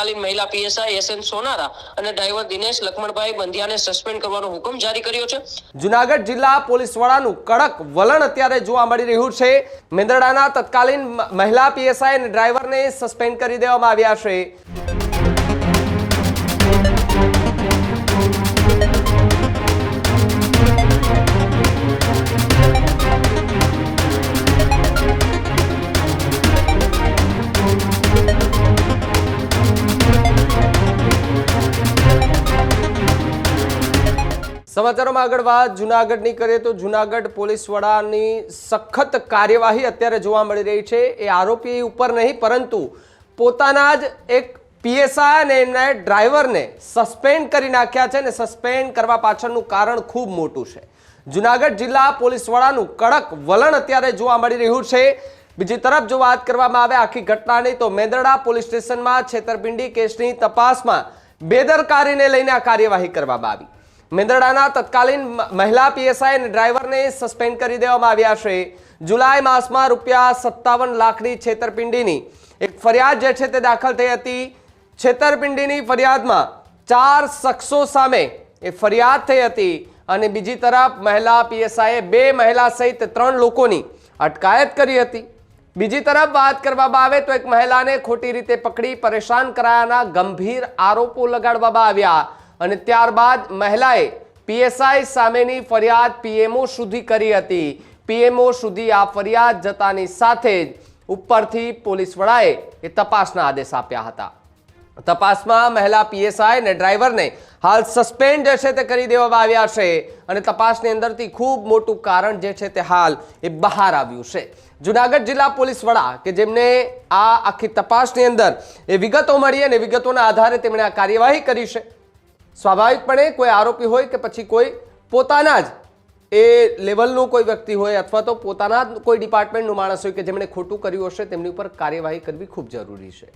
તત્કાલીન મહિલા PSI S N Sonara અને ડ્રાઈવર દિનેશ લક્ષ્મણભાઈ બંધિયાને સસ્પેન્ડ કરવાનો હુકમ જારી કર્યો છે. જુનાગઢ જિલ્લા પોલીસ વડાનું કડક વલણ અત્યારે જોવા મળી રહ્યું છે. મેંદરડાના તત્કાલીન મહિલા પીએસઆઈ અને ડ્રાઈવરને સસ્પેન્ડ કરી દેવામાં આવ્યા છે. સમાચારોમાં આગળ વાત. જુનાગઢની કરીએ તો જુનાગઢ પોલીસ વડાની સખત કાર્યવાહી અત્યારે જોવા મળી રહી છે. એ આરોપી ઉપર નહીં, પરંતુ પોતાના જ એક પીએસઆઈ અને એના ડ્રાઈવરને સસ્પેન્ડ કરી નાખ્યા છે અને સસ્પેન્ડ કરવા પાછળનું કારણ ખૂબ મોટું છે. જુનાગઢ જિલ્લા પોલીસ વડાનું કડક વલણ અત્યારે જોવા મળી રહ્યું છે. બીજી તરફ જો વાત કરવામાં આવે આખી ઘટનાની, તો મેંદરડા પોલીસ સ્ટેશનમાં છેતરપિંડી કેસની તપાસમાં બેદરકારીને લઈને આ કાર્યવાહી કરવામાં આવી. મેંદરડાના તત્કાલીન મહિલા પીએસઆઈ અને ડ્રાઈવરને સસ્પેન્ડ કરી દેવામાં આવ્યા છે. જુલાઈ માસમાં રૂપિયા સત્તાવન લાખની છેતરપિંડીની એક ફરિયાદ જે છે તે દાખલ થઈ હતી. છેતરપિંડીની ફરિયાદમાં ચાર શખ્સો સામે એ ફરિયાદ થઈ હતી અને બીજી તરફ મહિલા પીએસઆઈએ બે મહિલા સહિત ત્રણ લોકોની અટકાયત કરી હતી. બીજી તરફ વાત કરવામાં આવે તો એક મહિલાને ખોટી રીતે પકડી પરેશાન કરાયાના ગંભીર આરોપો લગાડવામાં આવ્યા. અને ત્યારબાદ મહિલાએ પીએસઆઈ સામેની ફરિયાદ પીએમઓ સુધી કરી હતી. પીએમઓ સુધી આ ફરિયાદ જતાની સાથે જ ઉપરથી પોલીસ વડાએ એ તપાસના આદેશ આપ્યા હતા. તપાસમાં મહિલા પીએસઆઈ અને ડ્રાઈવરને હાલ સસ્પેન્ડ જે છે તે કરી દેવામાં આવ્યા છે અને તપાસની અંદરથી ખૂબ મોટું કારણ જે છે તે હાલ એ બહાર આવ્યું છે. જુનાગઢ જિલ્લા પોલીસ વડા કે જેમને આ આખી તપાસની અંદર એ વિગતો મળી અને વિગતોના આધારે તેમણે આ કાર્યવાહી કરી છે. સ્વાભાવિકપણે કોઈ આરોપી હોય કે પછી કોઈ પોતાના જ એ લેવલનું કોઈ વ્યક્તિ હોય અથવા તો પોતાના જ કોઈ ડિપાર્ટમેન્ટનું માણસ હોય કે જેમણે ખોટું કર્યું હશે, તેમની ઉપર કાર્યવાહી કરવી ખૂબ જરૂરી છે.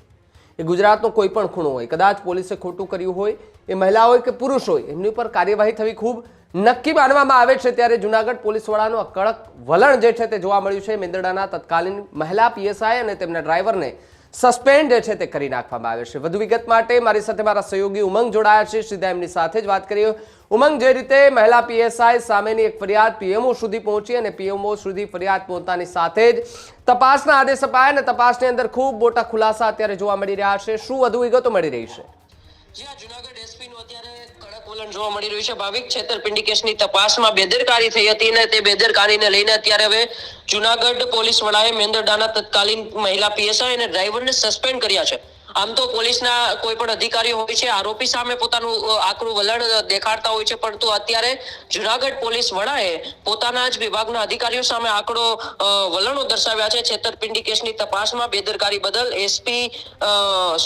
એ ગુજરાતનો કોઈ પણ ખૂણો હોય, કદાચ પોલીસે ખોટું કર્યું હોય, એ મહિલા હોય કે પુરુષ હોય, એમની ઉપર કાર્યવાહી થવી ખૂબ નક્કી માનવામાં આવે છે. ત્યારે જુનાગઢ પોલીસ વડાનું આ કડક વલણ જે છે તે જોવા મળ્યું છે. મેંદરડાના તત્કાલીન મહિલા પીએસઆઈ અને તેમના ડ્રાઈવરને સસ્પેન્ડ છે તે કરી નાખવામાં આવે છે. વધુ વિગત માટે મારી સાથે મારા સહયોગી ઉમંગ જોડાયા છે. સીધા એમની સાથે જ વાત કરીએ. ઉમંગ, જે રીતે મહિલા પીએસઆઈ સામેની એક ફરિયાદ પીએમઓ સુધી પહોંચી અને પીએમઓ સુધી ફરિયાદ પહોંચતાની સાથે જ તપાસના આદેશ અપાયા અને તપાસની અંદર ખૂબ મોટા ખુલાસા અત્યારે જોવા મળી રહ્યા છે. શું વધુ વિગતો મળી રહી છે? જુનાગઢ એસપી નું અત્યારે કડક વલણ જોવા મળી રહ્યું છે. ભાવિક છેતરપિંડી કેસની તપાસમાં બેદરકારી થઈ હતી અને તે બેદરકારીને લઈને અત્યારે હવે જુનાગઢ પોલીસ વડાએ મેંદરડાના તત્કાલીન મહિલા પીએસઆઈ અને ડ્રાઈવરને સસ્પેન્ડ કર્યા છે. આમ તો પોલીસના કોઈ પણ અધિકારીઓ હોય છે, આરોપી સામે પોતાનું આકરું વલણ દેખાડતા હોય છે, પરંતુ અત્યારે જુનાગઢ પોલીસ વડાએ પોતાના જ વિભાગના અધિકારીઓ સામે આકરો વલણો દર્શાવ્યા છે. છેતરપિંડી કેસની તપાસમાં બેદરકારી બદલ એસપી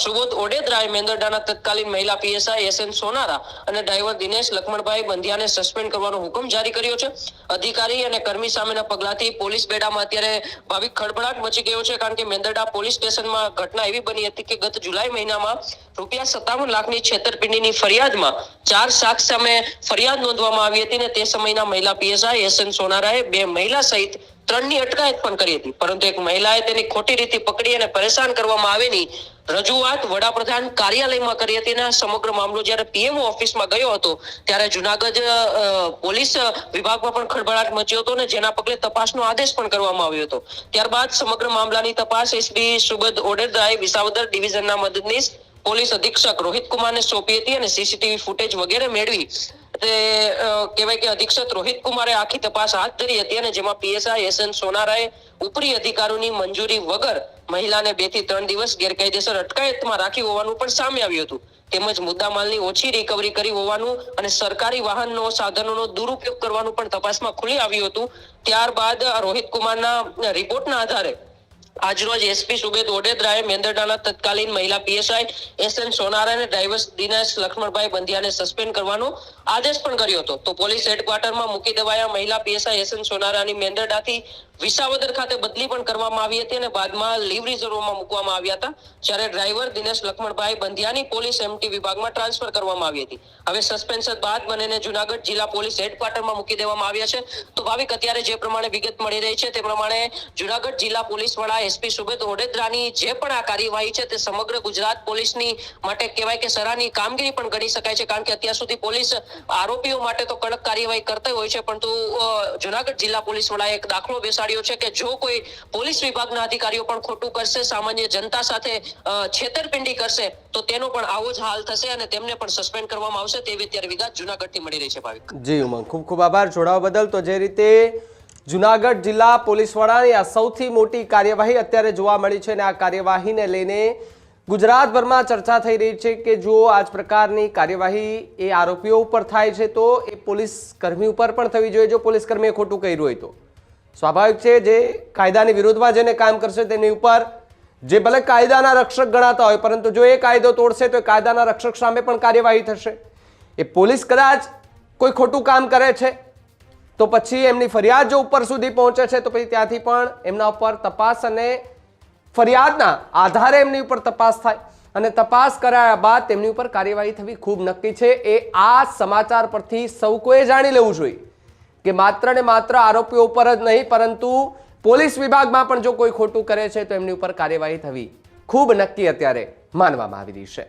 સુબોધ ઓડેદરાએ મેંદરડાના તત્કાલીન મહિલા પીએસઆઈ એસ એન સોનારા અને ડ્રાઈવર દિનેશ લક્ષ્મણભાઈ બંધિયાને સસ્પેન્ડ કરવાનો હુકમ જારી કર્યો છે. અધિકારી અને કર્મી સામેના પગલાથી પોલીસ બેડામાં અત્યારે ભાવિક ખળભળાટ મચી ગયો છે, કારણ કે મેંદરડા પોલીસ સ્ટેશનમાં ઘટના એવી બની હતી કે ગત જુલાઈ મહિનામાં રૂપિયા સત્તાવન લાખની છેતરપિંડીની ફરિયાદમાં ચાર સાખ સામે ફરિયાદ નોંધવામાં આવી હતી ને તે સમયના મહિલા પીએસઆઈ એસ એન સોનારાએ બે મહિલા સહિત ત્રણની અટકાયત પણ કરી હતી. પરંતુ એક મહિલાએ તેની ખોટી રીતે પકડી અને પરેશાન કરવામાં આવેની રજૂઆત વડાપ્રધાન કાર્યાલયમાં કરી હતી અને સમગ્ર મામલો જ્યારે પીએમઓ ઓફિસમાં ગયો હતો, ત્યારે જુનાગઢ પોલીસ વિભાગમાં પણ ખળભળાટ મચ્યો હતો ને જેના પગલે તપાસનો આદેશ પણ કરવામાં આવ્યો હતો. ત્યારબાદ સમગ્ર મામલાની તપાસ એસપી સુબદ ઓડેદરાએ વિસાવદર ડિવિઝનના મદદનીશ પોલીસ અધિક્ષક રોહિત કુમારને સોંપી હતી અને સીસીટીવી ફૂટેજ વગેરે મેળવી તે કહેવાય કે અધિક્ષક રોહિત કુમારે આખી તપાસ હાથ ધરી હતી અને જેમાં પીએસઆઈ એસ એન સોનારાએ ઉપરી અધિકારોની મંજૂરી વગર મહિલાને બેથી ત્રણ દિવસ ગેરકાયદેસર અટકાયતમાં રાખી હોવાનું પણ સામે આવ્યું હતું. તેમજ મુદ્દામાલની ઓછી રિકવરી કરી હોવાનું અને સરકારી વાહનનો સાધનોનો દુરુપયોગ કરવાનું પણ તપાસમાં ખુલી આવ્યું હતું. ત્યારબાદ રોહિત કુમારના રિપોર્ટના આધારે આજરોજ એસપી સુબેદ ઓડેદરાએ મેંદરડાના તત્કાલીન મહિલા પીએસઆઈ એસ એન સોનારા અને ડ્રાઈવર દિનેશ લક્ષ્મણભાઈ બંધિયાને સસ્પેન્ડ કરવાનો આદેશ પણ કર્યો હતો. તો પોલીસ હેડક્વાર્ટરમાં મૂકી દેવાયા મહિલા પીએસઆઈ એસ એન સોનારાની મેંદરડાથી વિસાવદર ખાતે બદલી પણ કરવામાં આવી હતી અને બાદમાં લીવ રિઝર્વમાં મૂકવામાં આવ્યા હતા. જ્યારે ડ્રાઈવર દિનેશ લક્ષ્મણભાઈ બંધિયાની પોલીસ એમટી વિભાગમાં ટ્રાન્સફર કરવામાં આવી હતી. હવે સસ્પેન્શન બાદ બંનેને જુનાગઢ જિલ્લા પોલીસ હેડક્વાર્ટરમાં મૂકી દેવામાં આવ્યા છે. તો ભાવિક અત્યારે જે પ્રમાણે વિગત મળી રહી છે તે પ્રમાણે જુનાગઢ જિલ્લા પોલીસ વડા એસપી સુબેદ ઓડેદરાની જે પણ આ કાર્યવાહી છે તે સમગ્ર ગુજરાત પોલીસની માટે કહેવાય કે સરાહની કામગીરી પણ ગણી શકાય છે. કારણ કે અત્યાર સુધી પોલીસ આરોપીઓ માટે તો કડક કાર્યવાહી કરતા હોય છે, પરંતુ જુનાગઢ જિલ્લા પોલીસ વડાએ એક દાખલો બેસાડ્યો છે કે જો કોઈ પોલીસ વિભાગના અધિકારીઓ પણ ખોટું કરશે, સામાન્ય જનતા સાથે છેતરપિંડી કરશે, તો તેનો પણ આવો જ હાલ થશે અને તેમને પણ સસ્પેન્ડ કરવામાં આવશે. તેવી અત્યારે વિગત જુનાગઢથી મળી રહી છે, ભાવિક. જી, ઉમંગ. ખૂબ ખૂબ આભાર. જોડાવા બદલ તો જે રીતે જુનાગઢ જિલ્લા પોલીસ વડાની આ સૌથી મોટી કાર્યવાહી અત્યારે જોવા મળી છે અને આ કાર્યવાહીને લઈને ગુજરાતભરમાં ચર્ચા થઈ રહી છે કે જો આ જ પ્રકારની કાર્યવાહી એ આરોપીઓ ઉપર થાય છે, તો એ પોલીસ કર્મી ઉપર પણ થવી જોઈએ. જો પોલીસ કર્મીએ ખોટું કર્યું હોય તો. સ્વાભાવિક છે જે કાયદાની વિરોધમાં જેને કામ કરશે તેની ઉપર જે ભલે કાયદાના રક્ષક ગણાતા હોય, પરંતુ જો એ કાયદો તોડશે, તો કાયદાના રક્ષક સામે પણ કાર્યવાહી થશે. એ પોલીસ કદાચ કોઈ ખોટું કામ કરે છે, તો પછી એમની ફરિયાદ જો ઉપર સુધી પહોંચે છે, તો પછી ત્યાંથી પણ એમના ઉપર તપાસ અને ફરિયાદના આધારે એમની ઉપર તપાસ થાય અને તપાસ કરાયા બાદ તેમની ઉપર કાર્યવાહી થવી ખૂબ નક્કી છે. એ આ સમાચાર પરથી સૌ કોઈએ જાણી લેવું જોઈએ કે માત્ર ને માત્ર આરોપીઓ ઉપર જ નહીં, પરંતુ પોલીસ વિભાગમાં પણ જો કોઈ ખોટું કરે છે તો એમની ઉપર કાર્યવાહી થવી ખૂબ નક્કી અત્યારે માનવામાં આવી રહી છે.